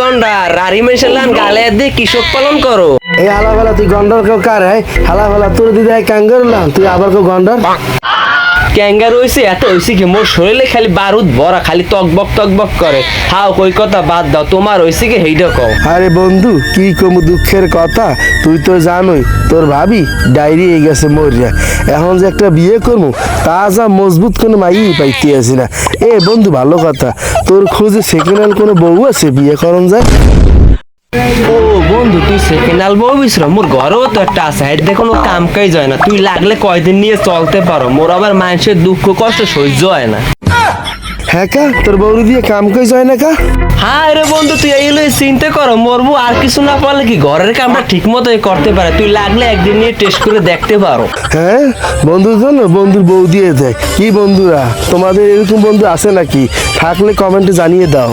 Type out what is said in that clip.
গন্ডার রারি মেশালান গালে দিয়ে কৃষক পালন করো। এই হালাবেলা তুই গন্ডার কেউ কার হয় হালাবেলা তোর দিদি তুই আবার কেউ গন্ডার? ক্যাঙ্গার এত কি মোর শরীরে খালি বারুদ ভরা খালি তকবক তকবক করে। হাও কই কথা বাদ দাও তোমার হয়েছে কি হেইটা কও? আরে বন্ধু কি কম দুঃখের কথা? তুই তো জানোই তোর ভাবি ডায়রি হয়ে গেছে মরিয়া। এখন যে একটা বিয়ে করব তা যা মজবুত কোনো মাই পাইতে আসি না এ বন্ধু ভালো কথা। তোর খোঁজে সেকেন্ড হ্যান্ড কোনো বউ আছে? বিয়ে করন যায়। ও বন্ধু, তুই সেকেন্ড বউ বিশ্রাম মোর ঘরেও তো একটা আছে। দেখো কোনো কাম কাজ হয় না। তুই লাগলে কয়দিন নিয়ে চলতে পারো। মোর আবার মানুষের দুঃখ, কষ্ট সহ্য হয় না। হ্যাঁ কা? তোর বউরি দিয়ে কাম কই যায় না কা? হ্যাঁ রে বন্ধু তুই এইগুলো চিন্তা করো মরবো আর কিছু না পারলে কি ঘরের কামটা ঠিক মতোই করতে পারে? তুই লাগলে একদিন নিয়ে টেস্ট করে দেখতে পারো। হ্যাঁ? বন্ধুর জন্য বন্ধুর বউ দিয়ে দেয় কি বন্ধুরা? তোমাদের এরকম বন্ধু আছে নাকি? থাকলে কমেন্টে জানিয়ে দাও।